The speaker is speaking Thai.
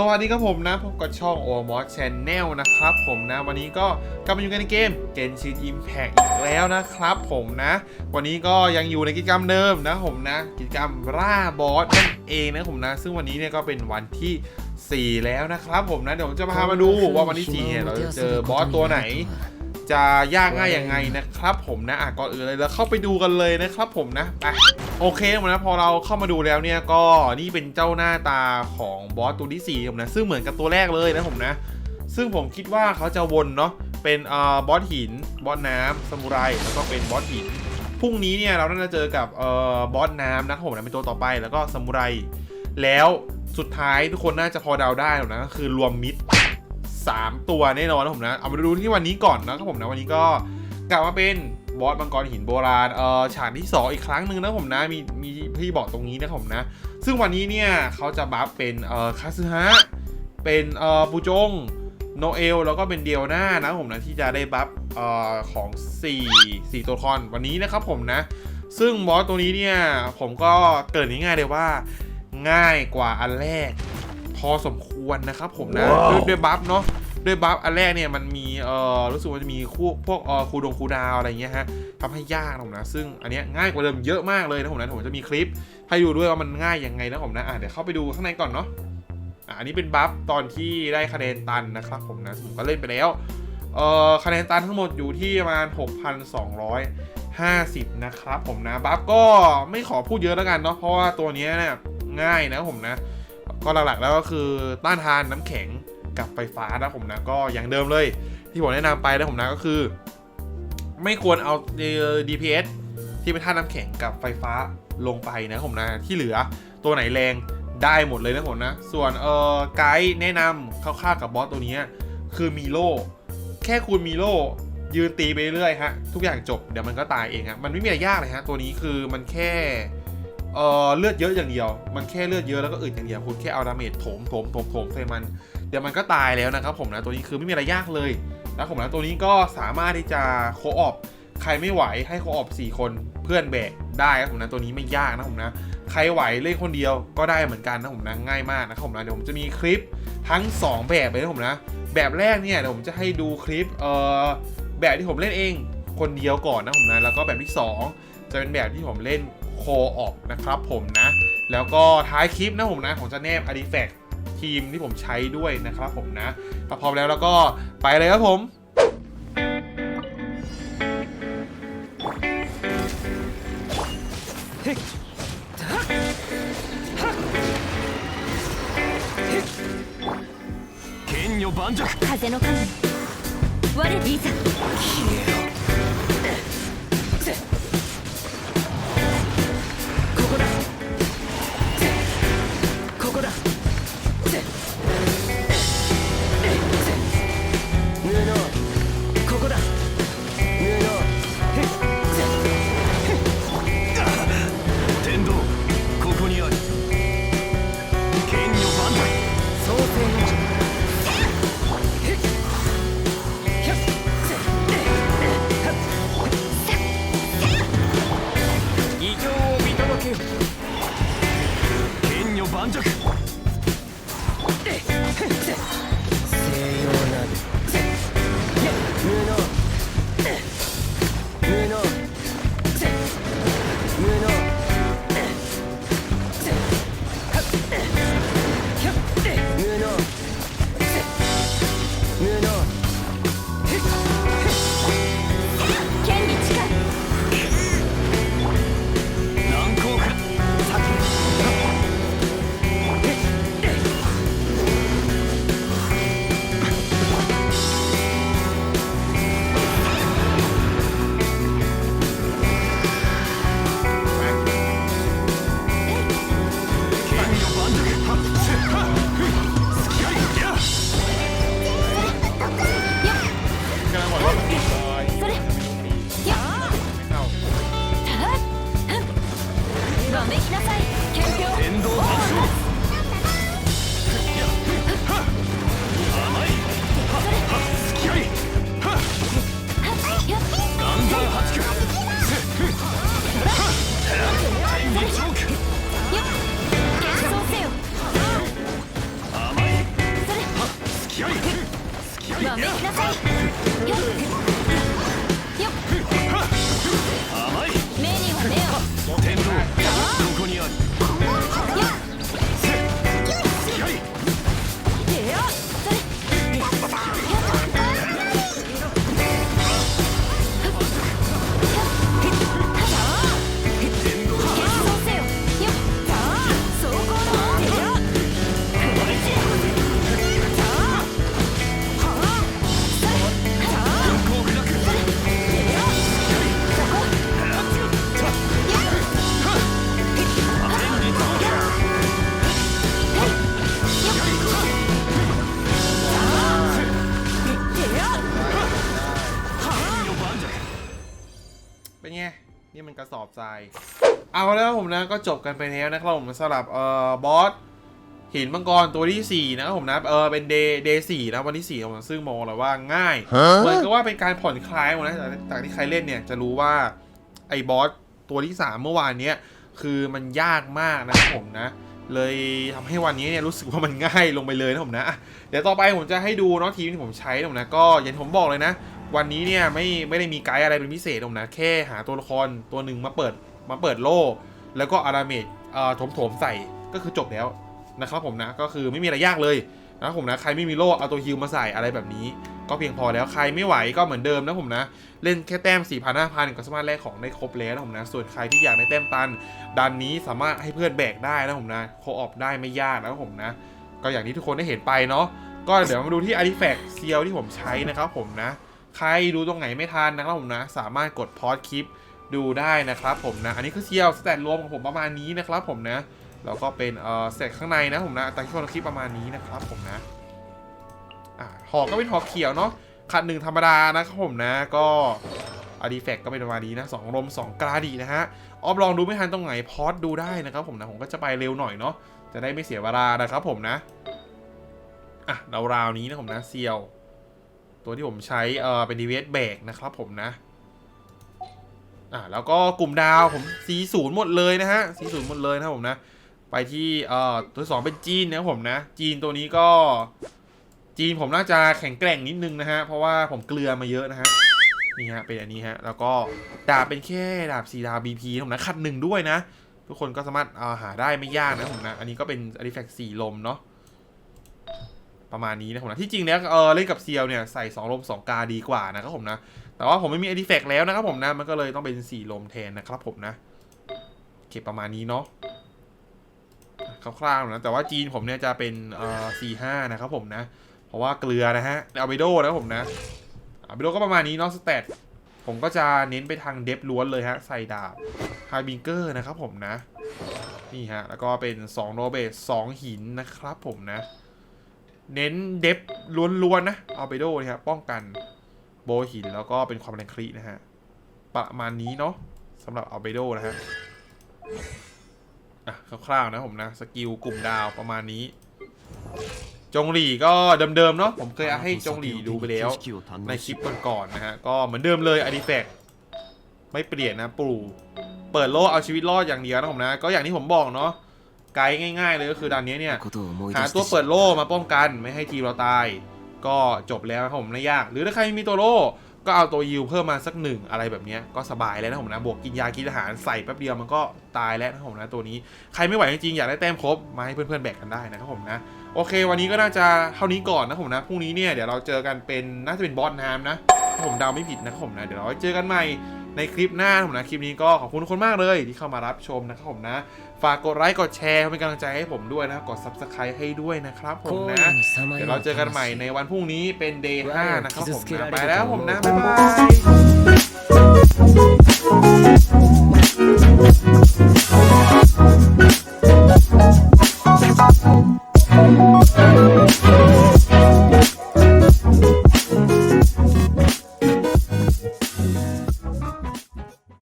สวัสดีครับผมนะพบกับช่อง o m o s Channel นะครับผมนะ วันนี้ก็กลับมาอยู่กันในเกม Genshin Impact อีกแล้วนะครับผมนะ วันนี้ก็ยังอยู่ในกิจกรรมเดิมนะผมนะ กิจกรรมร่าบอสนั่นเองนะผมนะ ซึ่งวันนี้เนี่ยก็เป็นวันที่ 4 แล้วนะครับผมนะ เดี๋ยวผมจะพามาดูว่าวันที่4เนี่ยเราจะเจอบอสตัวไหน จะยากง่ายยังไงนะครับผมนะอะก่อนอื่นเลยเราเข้าไปดูกันเลยนะครับผมนะไปโอเคผมนะพอเราเข้ามาดูแล้วเนี่ยก็นี่เป็นเจ้าหน้าตาของบอสตัวที่4ผมนะซึ่งเหมือนกับตัวแรกเลยนะผมนะ ซึ่งผมคิดว่าเขาจะวนเนาะเป็นเอ่อบอสหินบอสน้ำซามูไรแล้วก็เป็นบอสหินพรุ่งนี้เนี่ยเราน่าจะเจอกับเอ่อบอสน้ำนะผมนะเป็นตัวต่อไปแล้วก็ซามูไรแล้วสุดท้ายทุกคนน่าจะพอเดาได้หรอกนะก็คือรวมมิด 3 ตัวแน่นอนนะผมนะ เอามาดูที่วันนี้ก่อนนะครับผมนะวันนี้ก็กลับมาเป็นบอสมังกรหินโบราณเอ่อฉากที่ 2 อีกครั้งหนึ่งนะผมนะมีมีพี่บอกตรงนี้นะผมนะ ซึ่งวันนี้เนี่ยเขาจะบัฟเป็นเอ่อคาซึฮะเป็นเอ่อปูจงโนเอลแล้วก็เป็นเดียวหน้านะผมนะที่จะได้บัฟเอ่อของ 4 4 ตัวละครวันนี้นะครับผมนะ ซึ่งบอสตัวนี้เนี่ยผมก็เกิดง่ายๆเลยว่า ง่ายกว่าอันแรก พอสมควร นะครับผมนะว้าวด้วยด้วยบัฟเนาะด้วยบัฟอันแรกเนี่ยมันมีเอ่อรู้สึกว่าจะมีคู่พวกเอ่อคูดงคูดาวอะไรเงี้ยฮะทำให้ยากนะผมนะซึ่งอันเนี้ยง่ายกว่าเดิมเยอะมากเลยนะผมนะผมจะมีคลิปให้ดูด้วยว่ามันง่ายยังไงนะผมนะอะเดี๋ยวเข้าไปดูข้างในก่อนเนาะอะอันนี้เป็นบัฟตอนที่ได้คะแนนตันนะครับผมนะผมก็เล่นไปแล้วเอ่อคะแนนตันทั้งหมดอยู่ที่ประมาณ6,250นะครับผมนะบัฟก็ไม่ขอพูดเยอะแล้วกันเนาะเพราะว่าตัวเนี้ยเนี่ยง่ายนะผมนะ ก็หลักๆแล้วก็คือต้านทานน้ำแข็งกับไฟฟ้านะผมนะก็อย่างเดิมเลย ที่ผมแนะนำไปนะผมนะก็คือ ไม่ควรเอา DPS ที่เป็นท่าน้ำแข็งกับไฟฟ้าลงไปนะผมนะที่เหลือตัวไหนแรงได้หมดเลยนะผมนะ ส่วนเออไกด์แนะนำคร่าวๆกับบอสตัวนี้คือมีโล่แค่คุณมีโล่ยืนตีไปเรื่อยฮะ ทุกอย่างจบเดี๋ยวมันก็ตายเองฮะ มันไม่มีอะไรยากเลยฮะ ตัวนี้คือมันแค่ เอ่อเลือดเยอะอย่างเดียว มันแค่เลือดเยอะแล้วก็อึดอย่างเดียวคุณแค่เอาดาเมจโถมโถมโถมโถมใส่มัน เดี๋ยวมันก็ตายแล้วนะครับผมนะตัวนี้คือไม่มีอะไรยากเลยนะผมนะตัวนี้ก็สามารถที่จะโคออฟใครไม่ไหวให้โคออฟ4คนเพื่อนแบกได้ครับผมนะตัวนี้ไม่ยากนะผมนะใครไหวเล่นคนเดียวก็ได้เหมือนกันนะผมนะง่ายมากนะครับผมนะเดี๋ยวผมจะมีคลิปทั้ง 2 แบบเลยนะผมนะ แบบแรกเนี่ยเดี๋ยวผมจะให้ดูคลิปเอ่อแบบที่ผมเล่นเองคนเดียวก่อนนะผมนะแล้วก็แบบที่ 2 จะเป็นแบบที่ผมเล่น โคออกนะครับผมนะ แล้วก็ท้ายคลิปนะผมนะผมจะแนบ artifact ทีมที่ผมใช้ด้วยนะครับผมนะถ้าพร้อมแล้วแล้วก็ไปเลยครับผม 剣女盤石風の神我いざこ ระสอบทราย เอาแล้วผมนะก็จบกันไปแล้วนะครับผมสำหรับเอ่อบอสหินมังกรตัวที่ 4 นะครับผมนะเออเป็นเดย์เดย์สี่นะวันที่4ของผมซึ่งมองเลยว่าง่ายเหมือนกับว่าเป็นการผ่อนคลายหมดนะจากจากที่ใครเล่นเนี่ยจะรู้ว่าไอ้บอสตัวที่ 3 เมื่อวานเนี้ยคือมันยากมากนะครับผมนะ เลยทำให้วันนี้เนี่ยรู้สึกว่ามันง่ายลงไปเลยนะผมนะอะเดี๋ยวต่อไปผมจะให้ดูเนาะทีมที่ผมใช้นะผมนะก็อย่างที่ผมบอกเลยนะ วันนี้เนี่ยไม่ไม่ได้มีไกด์อะไรเป็นพิเศษหรอกนะแค่หาตัวละครตัวหนึ่งมาเปิดมาเปิดโล่แล้วก็อาราเมจเอ่อถมถมๆใส่ก็คือจบแล้วนะครับผมนะก็คือไม่มีอะไรยากเลยนะครับผมนะใครไม่มีโล่เอาตัวฮิลมาใส่อะไรแบบนี้ ก็เพียงพอแล้วใครไม่ไหวก็เหมือนเดิมนะผมนะ เล่นแค่แต้ม4 0 0 0 5,000ก็สามารถแลกของได้ครบแล้วนะผมนะส่วนใครที่อยากได้แต้มตันดันนี้สามารถให้เพื่อนแบกได้นะผมนะโคออฟได้ไม่ยากนะครับผมนะ ก็อย่างที่ทุกคนได้เห็นไปเนาะก็เดี๋ยวมาดูที่อาร์ติแฟกต์เซียลที่ผมใช้นะครับผมนะ ใครดูตรงไหนไม่ทันนะครับผมนะ สามารถกดพอดคลิปดูได้นะครับผมนะ อันนี้คือเซียวสแตทรวมของผมประมาณนี้นะครับผมนะ แล้วก็เป็นเอ่อสแตทข้างในนะผมนะแตามที่คนคลิปประมาณนี้นะครับผมนะอ่าหอกก็เป็นหอกเขียวเนาะคันหนึ่งธรรมดานะครับผมนะก็อาร์ติแฟกก็เป็นประมาณนี้นะสองลมสองกราดีนะฮะออฟลองดูไม่ทันตรงไหนพอดดูได้นะครับผมนะผมก็จะไปเร็วหน่อยเนาะจะได้ไม่เสียเวลานะครับผมนะอะราวๆนี้นะผมนะเซียว ตัวที่ผมใช้เออเป็น DVS แบกนะครับผมนะ อ่าแล้วก็กลุ่มดาวผมสีศูนย์หมดเลยนะฮะสีศูนย์หมดเลยนะครับผมนะ ไปที่เอ่อตัวสองเป็นจีนนะครับผมนะ จีนตัวนี้ก็ จีนผมน่าจะแข็งแกร่งนิดนึงนะฮะ เพราะว่าผมเกลือมาเยอะนะฮะนี่ฮะเป็นอันนี้ฮะแล้วก็ดาบเป็นแค่ดาบสีดาบ BP ผมนะขัดหนึ่งด้วยนะ ทุกคนก็สามารถาหาได้ไม่ยากนะผมนะ อันนี้ก็เป็นอาริแฟกต์สีลมเนาะ ประมาณนี้นะผมนะที่จริงแล้วเออเล่นกับเซียวเนี่ยใส่2ลม2กาดีกว่านะครับผมนะแต่ว่าผมไม่มีอดิเฟกแล้วนะครับผมนะมันก็เลยต้องเป็น4ลมแทนนะครับผมนะโอเคประมาณนี้เนาะคร่าวๆนะแต่ว่าจีนผมเนี่ยจะเป็นเอ่อสี่ห้านะครับผมนะ เพราะว่าเกลือนะฮะเอาไปโดนะผมนะเอาไปโดก็ประมาณนี้เนาะสเตตผมก็จะเน้นไปทางเดฟล้วนเลยฮะ ใส่ดาบไฮบิงเกอร์นะครับผมนะ นี่ฮะ แล้วก็เป็น2โรเบส2หินนะครับผมนะ เน้นเดฟล้วนๆนะเอาไปโดนี่ครับป้องกันโบหินแล้วก็เป็นความแรงครีนะฮะ ประมาณนี้เนาะสำหรับเอาไปโดนะฮะอะคร่าวๆนะผมนะ สกิลกลุ่มดาวประมาณนี้ จงหลีก็เดิมๆเนาะผมเคยให้จงหลีดูไปแล้ว ในคลิปก่อนๆนะฮะ ก็เหมือนเดิมเลยอดิแฟกไม่เปลี่ยนนะปู่เปิดโลกเอาชีวิตรอดอย่างเดียวนะผมนะ ก็อย่างที่ผมบอกเนาะ ไกด์ง่าย ๆ เลยก็คือด่านนี้เนี่ยหาตัวเปิดโล่มาป้องกันไม่ให้ทีมเราตาย ก็จบแล้วนะครับผมไม่ยาก หรือถ้าใครมีตัวโล่ก็เอาตัวยิวเพิ่มมาสักหนึ่งอะไรแบบเนี้ยก็สบายแล้วนะผมนะบวกกินยากินอาหารใส่แป๊บเดียวมันก็ตายแล้วนะครับผมนะตัวนี้ใครไม่ไหวจริงๆอยากได้แต้มครบมาให้เพื่อนๆแบกกันได้นะครับผมนะโอเค วันนี้ก็น่าจะเท่านี้ก่อนนะผมนะพรุ่งนี้เนี่ยเดี๋ยวเราเจอกันเป็นน่าจะเป็นบอสน้ำนะถ้าผมเดาไม่ผิดนะครับผมนะเดี๋ยวเราไว้เจอกันใหม่ ในคลิปหน้านะผมนะคลิปนี้ก็ขอบคุณทุกคนมากเลยที่เข้ามารับชมนะครับผมนะ ฝากกดไลค์กดแชร์เป็นกำลังใจให้ผมด้วยนะกด subscribe ให้ด้วยนะครับผมนะ เดี๋ยวเราเจอกันใหม่ในวันพรุ่งนี้เป็น day 5นะครับผมนะไปแล้วผมนะบ๊ายบาย